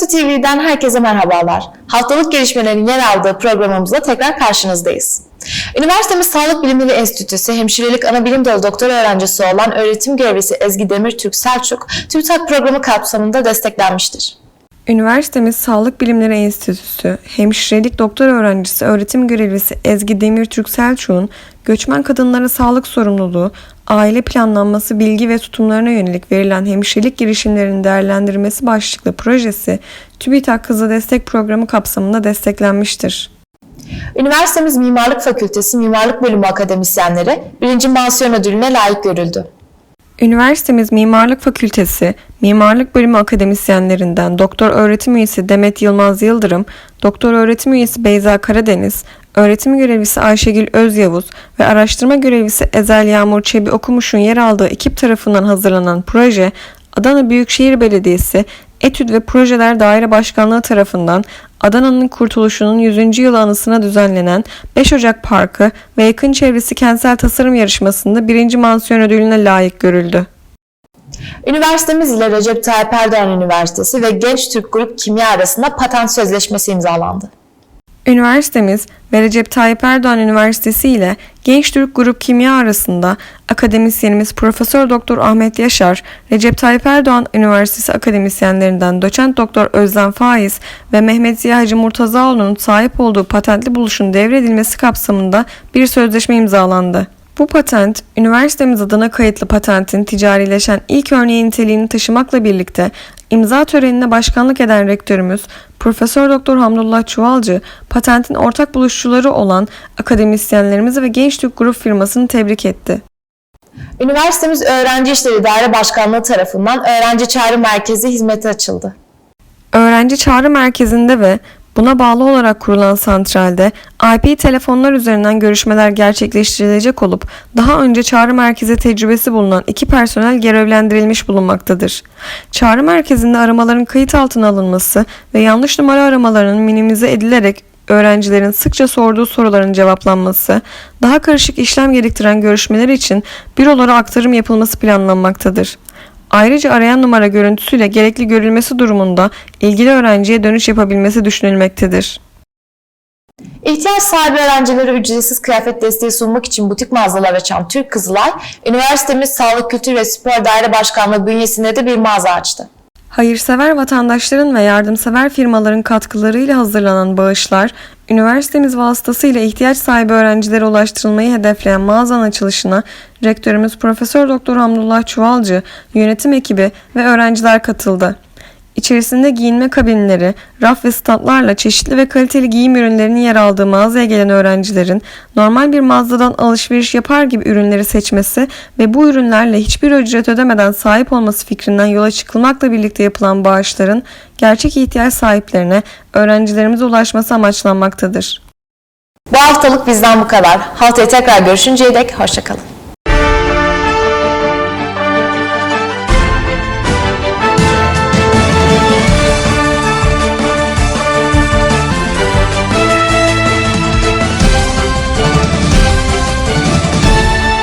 Katı TV'den herkese merhabalar. Haftalık gelişmelerin yer aldığı programımızda tekrar karşınızdayız. Üniversitemiz Sağlık Bilimleri Enstitüsü Hemşirelik Anabilim Dalı doktor öğrencisi olan öğretim görevlisi Ezgi Demirtürk Selçuk, TÜBİTAK programı kapsamında desteklenmiştir. Üniversitemiz Sağlık Bilimleri Enstitüsü Hemşirelik Doktor Öğrencisi Öğretim Görevlisi Ezgi Demirtürk Selçuk'un göçmen kadınlara sağlık sorumluluğu, aile planlanması bilgi ve tutumlarına yönelik verilen hemşirelik girişimlerinin değerlendirmesi başlıklı projesi TÜBİTAK Kızı Destek Programı kapsamında desteklenmiştir. Üniversitemiz Mimarlık Fakültesi Mimarlık Bölümü akademisyenleri 1. mansiyon ödülüne layık görüldü. Üniversitemiz Mimarlık Fakültesi Mimarlık Bölümü akademisyenlerinden Doktor Öğretim Üyesi Demet Yılmaz Yıldırım, Doktor Öğretim Üyesi Beyza Karadeniz, Öğretim Görevlisi Ayşegül Özyavuz ve Araştırma Görevlisi Ezel Yağmur Çebi Okumuş'un yer aldığı ekip tarafından hazırlanan proje, Adana Büyükşehir Belediyesi Etüt ve Projeler Daire Başkanlığı tarafından Adana'nın kurtuluşunun 100. yılı anısına düzenlenen 5 Ocak Parkı ve yakın çevresi kentsel tasarım yarışmasında 1. mansiyon ödülüne layık görüldü. Üniversitemiz ile Recep Tayyip Erdoğan Üniversitesi ve Genç Türk Grup Kimya arasında patent sözleşmesi imzalandı. Üniversitemiz ve Recep Tayyip Erdoğan Üniversitesi ile Genç Türk Grup Kimya arasında akademisyenimiz Profesör Doktor Ahmet Yaşar, Recep Tayyip Erdoğan Üniversitesi akademisyenlerinden Doçent Doktor Özlem Faiz ve Mehmet Ziya Hacı Murtazaoğlu'nun sahip olduğu patentli buluşun devredilmesi kapsamında bir sözleşme imzalandı. Bu patent, üniversitemiz adına kayıtlı patentin ticarileşen ilk örneği niteliğini taşımakla birlikte imza törenine başkanlık eden rektörümüz Profesör Doktor Hamdullah Çuvalcı, patentin ortak buluşçuları olan akademisyenlerimizi ve Genç Türk Grup firmasını tebrik etti. Üniversitemiz Öğrenci İşleri Daire Başkanlığı tarafından Öğrenci Çağrı Merkezi hizmete açıldı. Öğrenci çağrı merkezinde ve buna bağlı olarak kurulan santralde IP telefonlar üzerinden görüşmeler gerçekleştirilecek olup daha önce çağrı merkezi tecrübesi bulunan iki personel görevlendirilmiş bulunmaktadır. Çağrı merkezinde aramaların kayıt altına alınması ve yanlış numara aramalarının minimize edilerek öğrencilerin sıkça sorduğu soruların cevaplanması, daha karışık işlem gerektiren görüşmeler için bürolara aktarım yapılması planlanmaktadır. Ayrıca arayan numara görüntüsüyle gerekli görülmesi durumunda ilgili öğrenciye dönüş yapabilmesi düşünülmektedir. İhtiyaç sahibi öğrencilere ücretsiz kıyafet desteği sunmak için butik mağazalar açan Türk Kızılay, üniversitemiz Sağlık, Kültür ve Spor Daire Başkanlığı bünyesinde de bir mağaza açtı. Hayırsever vatandaşların ve yardımsever firmaların katkılarıyla hazırlanan bağışlar, üniversitemiz vasıtasıyla ihtiyaç sahibi öğrencilere ulaştırılmayı hedefleyen mağazanın açılışına rektörümüz Profesör Doktor Hamdullah Çuvalcı, yönetim ekibi ve öğrenciler katıldı. İçerisinde giyinme kabinleri, raf ve standlarla çeşitli ve kaliteli giyim ürünlerinin yer aldığı mağazaya gelen öğrencilerin normal bir mağazadan alışveriş yapar gibi ürünleri seçmesi ve bu ürünlerle hiçbir ücret ödemeden sahip olması fikrinden yola çıkılmakla birlikte yapılan bağışların gerçek ihtiyaç sahiplerine, öğrencilerimize ulaşması amaçlanmaktadır. Bu haftalık bizden bu kadar. Haftaya tekrar görüşünceye dek hoşçakalın.